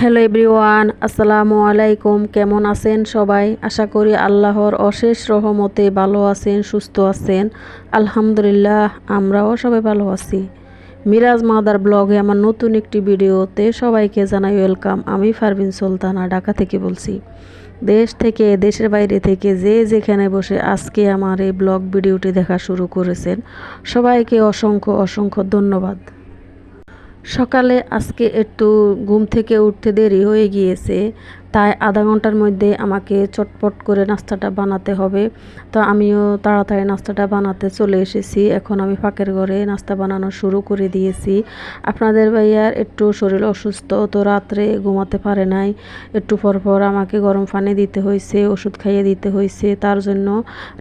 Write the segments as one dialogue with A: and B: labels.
A: Hello everyone, আসসালামু আলাইকুম। কেমন আছেন সবাই? আশা করি আল্লাহর অশেষ রহমতে ভালো আছেন, সুস্থ আছেন। আলহামদুলিল্লাহ, আমরাও সবাই ভালো আছি। মিরাজ মাদার ব্লগে আমার নতুন একটি ভিডিওতে সবাইকে জানাই ওয়েলকাম। আমি ফারবিন সুলতানা, ঢাকা থেকে বলছি। দেশ থেকে, দেশের বাইরে থেকে যে যেখানে বসে আজকে আমার এই ব্লগ ভিডিওটি দেখা শুরু করেছেন, সবাইকে অসংখ্য অসংখ্য ধন্যবাদ। সকালে আজকে একটু ঘুম থেকে উঠতে দেরি হয়ে গিয়েছে। তাই আধা ঘণ্টার মধ্যে আমাকে চটপট করে নাস্তাটা বানাতে হবে। তো আমিও তাড়াতাড়ি নাস্তাটা বানাতে চলে এসেছি। এখন আমি ফাঁকের ঘরে নাস্তা বানানো শুরু করে দিয়েছি। আপনাদের ভাইয়ার একটু শরীর অসুস্থ, তো রাত্রে ঘুমাতে পারে নাই। একটু পর পর আমাকে গরম পানি দিতে হয়েছে, ওষুধ খাইয়ে দিতে হয়েছে। তার জন্য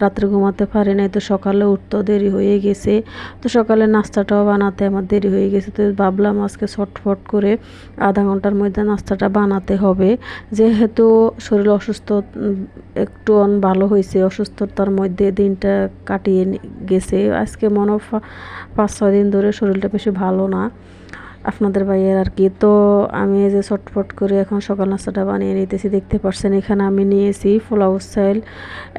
A: রাত্রে ঘুমাতে পারে নাই। তো সকালে উঠতেও দেরি হয়ে গেছে। তো সকালে নাস্তাটাও বানাতে আমার দেরি হয়ে গেছে। তো ভাবলাম আজকে ছটফট করে আধা ঘণ্টার মধ্যে নাস্তাটা বানাতে হবে। যে যেহেতু শরীর অসুস্থ একটু ভালো হয়েছে, অসুস্থতার মধ্যে দিনটা কাটিয়ে গেছে। আজকে মনে পাঁচ ছয় দিন ধরে শরীরটা বেশি ভালো না। আপনাদের ভাইয়ের আর কি। তো আমি এই যে ছটফট করে এখন সকাল নাস্তাটা বানিয়ে নিতেছি, দেখতে পাচ্ছেন এখানে আমি নিয়েছি পোলাও স্টাইল।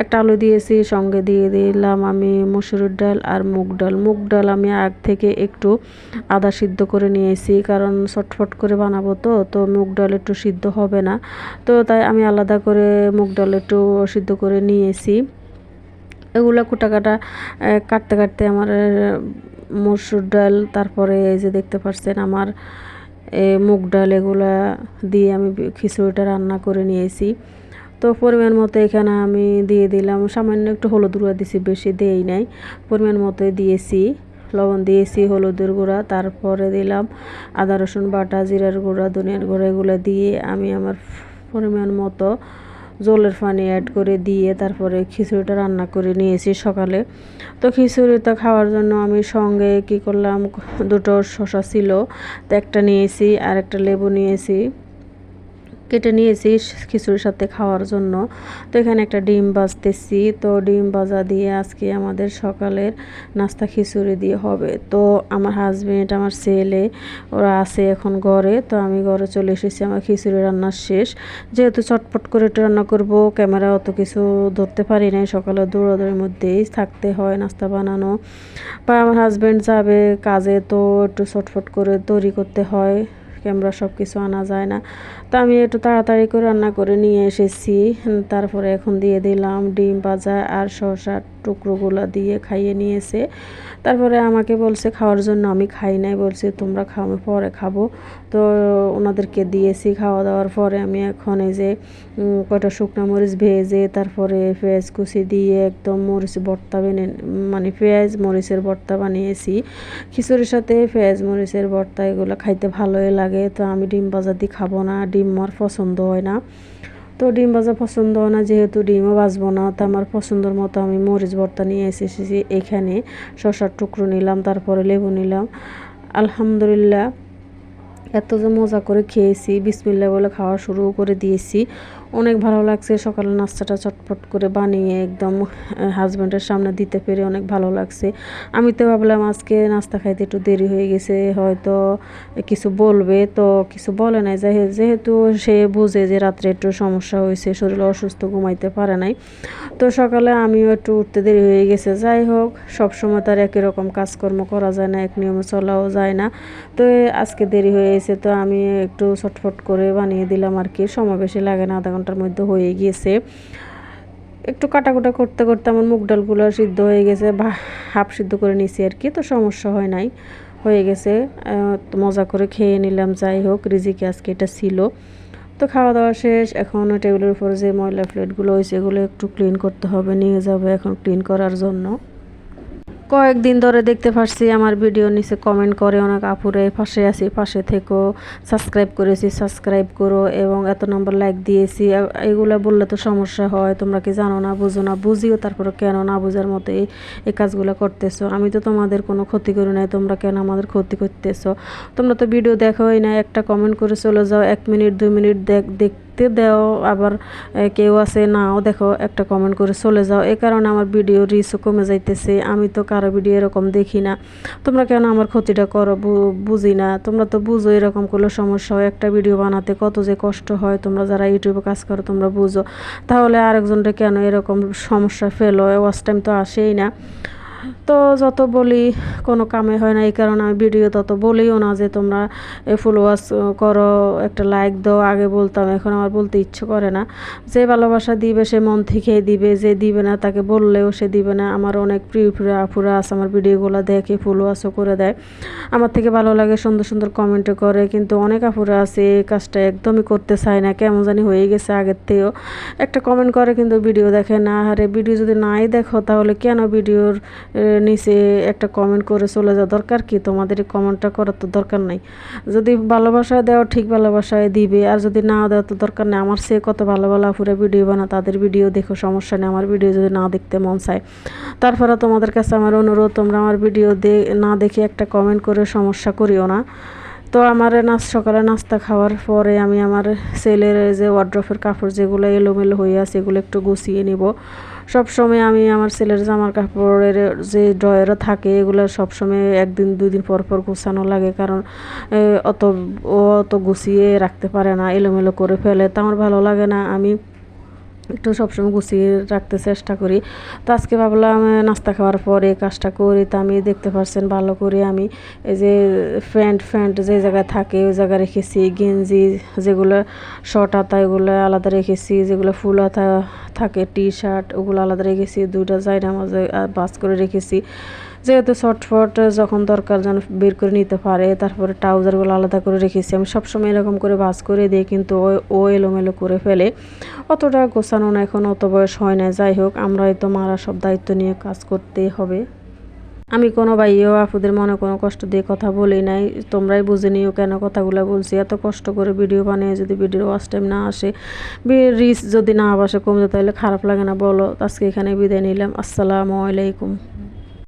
A: একটা আলু দিয়েছি, সঙ্গে দিয়ে দিলাম আমি মসুরের ডাল আর মুগ ডাল। মুগ ডাল আমি আগ থেকে একটু আদা সিদ্ধ করে নিয়েছি, কারণ ছটফট করে বানাবো তো তো মুগ ডাল একটু সিদ্ধ হবে না। তো তাই আমি আলাদা করে মুগ ডাল একটু সিদ্ধ করে নিয়েছি। এগুলো কুটা কাটা কাটতে কাটতে আমার মসুর ডাল, তারপরে এই যে দেখতে পাচ্ছেন আমার মুগ ডাল, এগুলা দিয়ে আমি খিচুড়িটা রান্না করে নিয়েছি। তো পরিমাণ মতো এখানে আমি দিয়ে দিলাম, সামান্য একটু হলুদ গুঁড়া দিছি, বেশি দেই নাই। পরিমাণ মতোই দিয়েছি, লবণ দিয়েছি, হলুদের গুঁড়া, তারপরে দিলাম আদা রসুন বাটা, জিরার গুঁড়া, ধনিয়ার গুঁড়া, এগুলো দিয়ে আমি আমার পরিমাণ মতো জলের পানি অ্যাড করে দিয়ে তারপরে খিচুড়িটা রান্না করে নিয়েছি সকালে। তো খিচুড়িটা খাওয়ার জন্য আমি সঙ্গে কি করলাম, দুটো শশা ছিল, তো একটা নিয়েছি আর একটা লেবু নিয়েছি। কেটে নিয়েছি খিচুড়ির সাথে খাওয়ার জন্য। তো এখানে একটা ডিম বাজতেছি তো ডিম ভাজা দিয়ে আজকে আমাদের সকালের নাস্তা খিচুড়ি দিয়ে হবে। তো আমার হাজবেন্ড আমার ছেলে, ওরা আছে এখন ঘরে। তো আমি ঘরে চলে এসেছি, আমার খিচুড়ি রান্নার শেষ। যেহেতু চটপট করে একটু রান্না করব ক্যামেরা অত কিছু ধরতে পারি নাই। সকালে দৌড়াদৌড়ির মধ্যেই থাকতে হয়, নাস্তা বানানো। বা আমার হাজব্যান্ড যাবে কাজে, তো একটু চটফট করে তৈরি করতে হয়। ক্যামেরা সব কিছু আনা যায় না। তো আমি একটু তাড়াতাড়ি করে রান্না করে নিয়ে এসেছি। তারপরে এখন দিয়ে দিলাম ডিম ভাজা আর শসার টুকরোগুলো দিয়ে খাইয়ে নিয়েছে। তারপরে আমাকে বলছে, খাওয়ার জন্য আমি খাই নাই। বলছে, তোমরা খাও পরে খাব। তো ওনাদেরকে দিয়েছি খাওয়া দাওয়ার পরে আমি এখন এই যে কয়টা শুকনো মরিচ ভেজে, তারপরে পেঁয়াজ কুচি দিয়ে একদম মরিচ ভর্তা বেনে মানে পেঁয়াজ মরিচের ভর্তা বানিয়েছি। খিচুড়ির সাথে পেঁয়াজ মরিচের ভর্তা এগুলো খাইতে ভালোই লাগে। তো আমি ডিম বাজার দিয়ে খাব না, ডিম আমার পছন্দ হয় না। তো ডিম ভাজা পছন্দ না, যেহেতু ডিমও ভাজবো না, তো আমার পছন্দর মতো আমি মরিচ ভর্তা নিয়ে এসেছি এখানে। শশার টুকরো নিলাম, তারপরে লেবু নিলাম। আলহামদুলিল্লাহ, এত যে মজা করে খেয়েছি বিসমিল্লা বলে খাওয়া শুরু করে দিয়েছি। অনেক ভালো লাগছে। সকালে নাস্তাটা চটপট করে বানিয়ে একদম হাজব্যান্ডের সামনে দিতে পেরে অনেক ভালো লাগছে। আমি তো ভাবলাম আজকে নাস্তা খাইতে একটু দেরি হয়ে গেছে, হয়তো কিছু বলবে। তো কিছু বলে নাই যাই যেহেতু সে বুঝে যে রাত্রে একটু সমস্যা হয়েছে, শরীর অসুস্থ, ঘুমাইতে পারে নাই। তো সকালে আমিও একটু উঠতে দেরি হয়ে গেছে। যাই হোক সবসময় তার একই রকম কাজকর্ম করা যায় না, এক নিয়মে চলাও যায় না। তো আজকে দেরি হয়ে গেছে, তো আমি একটু ছটফট করে বানিয়ে দিলাম আর কি। সময় বেশি লাগে না, আধা ঘণ্টার মধ্যে হয়ে গিয়েছে। একটু কাটাকুটা করতে করতে আমার মুগ ডালগুলো সিদ্ধ হয়ে গেছে, বা হাফ সিদ্ধ করে নিয়েছি আর কি, তো সমস্যা হয় নাই, হয়ে গেছে। মজা করে খেয়ে নিলাম, যাই হোক, রিজিকে আজকে এটা ছিল। তো খাওয়া দাওয়া শেষ, এখন টেবিলের উপর যে ময়লা প্লেটগুলো হয়েছে, এগুলো একটু ক্লিন করতে হবে, নিয়ে যাবে এখন ক্লিন করার জন্য। কয়েকদিন ধরে দেখতে পারছি আমার ভিডিও নিচে কমেন্ট করে অনেক আপুরে পাশে আছি, পাশে থেকো সাবস্ক্রাইব করেছি সাবস্ক্রাইব করো এবং এত নম্বর লাইক দিয়েছি। এগুলো বললে তো সমস্যা হয়, তোমরা কি জানো না, বুঝো না, বুঝিও তারপরে কেন না বোঝার মতো এই কাজগুলো করতেছো। আমি তো তোমাদের কোনো ক্ষতি করি নাই, তোমরা কেন আমাদের ক্ষতি করতেছো? তোমরা তো ভিডিও দেখোই না, একটা কমেন্ট করে চলে যাও, এক মিনিট, দুই মিনিট দেখ দেখ দেখতে দেও, আবার কেউ আছে নাও দেখো, একটা কমেন্ট করে চলে যাও। এ কারণে আমার ভিডিও রিচও কমে যাইতেছে, আমি তো কারও ভিডিও এরকম দেখি না। তোমরা কেন আমার ক্ষতিটা করো? বুঝি না। তোমরা তো বুঝো এরকম করলে সমস্যা হয়, একটা ভিডিও বানাতে কত যে কষ্ট হয়, তোমরা যারা ইউটিউবে কাজ করো, তোমরা বুঝো। তাহলে আরেকজনটা কেন এরকম সমস্যা ফেলো ওয়াচ টাইম তো আসেই না। তো যত বলি, কোনো কামে হয় না, এই কারণে আমি ভিডিও তত বলিও না যে তোমরা ফুল ওয়াচ করো, একটা লাইক দাও, আগে বলতাম, এখন আমার বলতে ইচ্ছে করে না। যে ভালোবাসা দিবে, সে মন থেকেই দিবে, যে দিবে না তাকে বললেও সে দিবে না। আমার অনেক প্রিয় প্রিয় আপুরা আছে, আমার ভিডিওগুলো দেখে ফুল ওয়াচও করে দেয়। আমার থেকে ভালো লাগে, সুন্দর সুন্দর কমেন্টও করে, কিন্তু অনেক আপুরা আছে, এই কাজটা একদমই করতে চায় না, কেমন জানি হয়ে গেছে আগের থেকেও। একটা কমেন্ট করে, কিন্তু ভিডিও দেখে না, আরে, ভিডিও যদি নাই দেখো, তাহলে কেন ভিডিওর নিচে একটা কমেন্ট করে চলে যাওয়া দরকার কি? তোমাদের এই কমেন্টটা করার তো দরকার নাই। যদি ভালোবাসা দেও, ঠিক ভালোবাসায় দিবে। আর যদি না দেওয়া তো দরকার নেই। আমার সে কত ভালো ভালো আপুরা ভিডিও বানা তাদের ভিডিও দেখো, সমস্যা নেই। আমার ভিডিও যদি না দেখতে মন চায়। তারপরে তোমাদের কাছে আমার অনুরোধ, তোমরা আমার ভিডিও না দেখে একটা কমেন্ট করে সমস্যা করিও না। তো আমার নাচ সকালে নাস্তা খাওয়ার পরে আমি আমার ছেলের যে ওয়ার্ড্রফের কাপড় যেগুলো এলোমেলো হয়ে আছে, এগুলো একটু গুছিয়ে নিব। সব সময় আমি আমার ছেলের জামার কাপড়ের যে ড্রয়ারও থাকে, এগুলো সবসময় একদিন দুই দিন পর পর গুছানো লাগে কারণ অত অত গুছিয়ে রাখতে পারে না, এলোমেলো করে ফেলে। তো আমার ভালো লাগে না। আমি একটু সবসময় গুছিয়ে রাখতে চেষ্টা করি। তো আজকে ভাবলাম নাস্তা খাওয়ার পরে কাজটা করি। তো আমি দেখতে পাচ্ছেন ভালো করে আমি এই যে প্যান্ট ফ্যান্ট যে জায়গায় থাকে, ওই জায়গায় রেখেছি। গেঞ্জি যেগুলো শর্ট আতা এগুলো আলাদা রেখেছি। যেগুলো ফুল হাতা থাকে টি শার্ট ওগুলো আলাদা রেখেছি। দুইটা জায়গা মাঝে বাস করে রেখেছি। যেহেতু শর্টফট যখন দরকার যেন বের করে নিতে পারে, তারপরে ট্রাউজারগুলো আলাদা করে রেখেছি। আমি সবসময় এরকম করে ভাজ করে দিই, কিন্তু ও ও এলোমেলো করে ফেলে। অতটা গোছানো না, এখন অত বয়স হয় না। যাই হোক আমরাই তো মারা সব দায়িত্ব নিয়ে কাজ করতেই হবে। আমি কোনো ভাইও আপুদের মনে কোনো কষ্ট দিয়ে কথা বলি নাই। তোমরাই বুঝে নিও কেন কথাগুলো বলছি। এত কষ্ট করে ভিডিও বানিয়ে যদি ভিডিও ওয়াচ টাইম না আসে রিচ যদি না আসে, কমে তাহলে খারাপ লাগে না, বলো। আজকে এখানে বিদায় নিলাম। আসসালামু আলাইকুম।